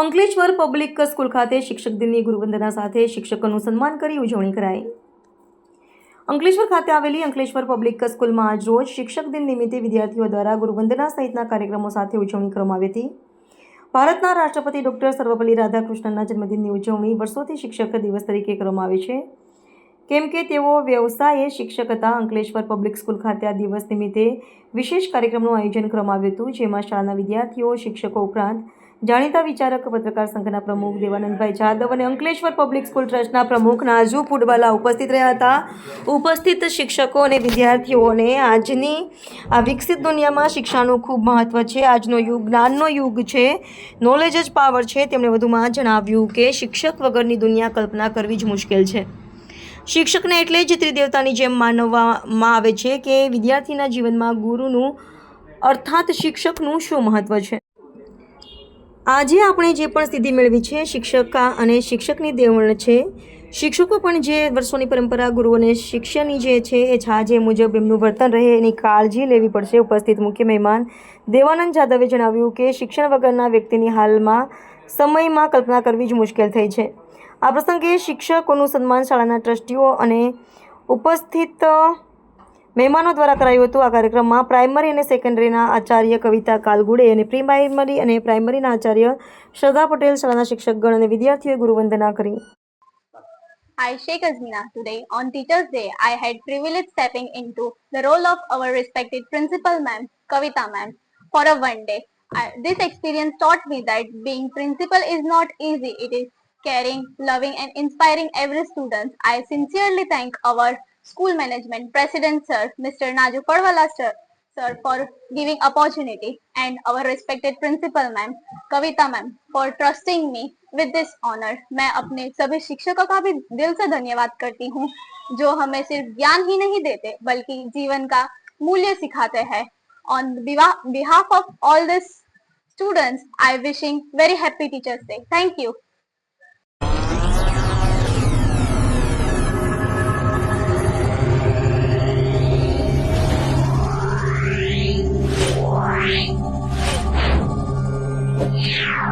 Ankleshwar public school ખાતે શિક્ષક દિનની ગુરુવંદના સાથે શિક્ષકોનું સન્માન કરી ઉજવણી કરાઈ. અંકલેશ્વર ખાતે આવેલી અંકલેશ્વર પબ્લિક સ્કૂલમાં આજ રોજ શિક્ષક દિન નિમિત્તે વિદ્યાર્થીઓ દ્વારા ગુરુવંદના સહિતના કાર્યક્રમો સાથે ઉજવણી કરવામાં આવી હતી. ભારતના રાષ્ટ્રપતિ ડૉક્ટર સર્વપલ્લી રાધાકૃષ્ણનના જન્મદિનની ઉજવણી વર્ષોથી શિક્ષક દિવસ તરીકે કરવામાં આવે છે. કેમ કે તેઓ વ્યવસાયે શિક્ષક હતા, અંકલેશ્વર પબ્લિક સ્કૂલ ખાતે આ દિવસ નિમિત્તે વિશેષ કાર્યક્રમનું આયોજન કરવામાં આવ્યું હતું, જેમાં શાળાના વિદ્યાર્થીઓ, શિક્ષકો ઉપરાંત જાણીતા વિચારક પત્રકાર સંઘના પ્રમુખ દેવાનંદભાઈ જાદવ અને અંકલેશ્વર પબ્લિક સ્કૂલ ટ્રસ્ટના પ્રમુખ નાજુ ફુડવાલા ઉપસ્થિત રહ્યા હતા. ઉપસ્થિત શિક્ષકો અને વિદ્યાર્થીઓને આજની આ વિકસિત દુનિયામાં શિક્ષાનું ખૂબ મહત્ત્વ છે. આજનો યુગ જ્ઞાનનો યુગ છે. નોલેજ જ પાવર છે. તેમણે વધુમાં જણાવ્યું કે શિક્ષક વગરની દુનિયા કલ્પના કરવી જ મુશ્કેલ છે. શિક્ષકને એટલે જ ત્રિદેવતાની જેમ માનવામાં આવે છે કે વિદ્યાર્થીના જીવનમાં ગુરુનું અર્થાત શિક્ષકનું શું મહત્ત્વ છે? આજે આપણે જે પણ સિદ્ધિ મેળવી છે, શિક્ષકા અને શિક્ષકની દેવણ છે, શિક્ષકો પણ જે વર્ષોની પરંપરા ગુરુઓને શિક્ષણની જે છે, એ છાજે મુજબ એમનું વર્તન રહે, એની કાળજી લેવી પડશે, ઉપસ્થિત મુખ્ય મહેમાન દેવાનંદ જાદવે જણાવ્યું કે શિક્ષણ વગરના વ્યક્તિની હાલમાં સમયમાં કલ્પના કરવી જ મુશ્કેલ થઈ છે. આ પ્રસંગે શિક્ષકોનું સન્માન શાળાના ટ્રસ્ટીઓ અને ઉપસ્થિત મહેમાનો દ્વારા કરાયું હતું આ કાર્યક્રમમાં પ્રાઇમરી અને સેકન્ડરીના આચાર્ય કવિતા કાલગુડે અને પ્રી પ્રાઇમરી અને પ્રાઇમરીના આચાર્ય શ્રદ્ધા પટેલ શાળાના શિક્ષકગણ અને વિદ્યાર્થીઓએ ગુરુવંદના કરી I Sheikh Azmina. Today on Teachers Day, I had privilege stepping into the role of our respected principal ma'am, Kavita ma'am, for a one day. I, this experience taught me that being principal is not easy. It is caring, loving and inspiring every student. I sincerely thank our school management, President Sir, Mr. Naju Padwala Sir, sir for giving opportunity and our respected principal ma'am, Kavita ma'am, for trusting me with this honor. मैं अपने सभी शिक्षकों का भी दिल से धन्यवाद करती हूँ जो हमें सिर्फ़ ज्ञान ही नहीं देते बल्कि जीवन का मूल्य सिखाते हैं on behalf of all these students i wishing very happy teachers day thank you 了。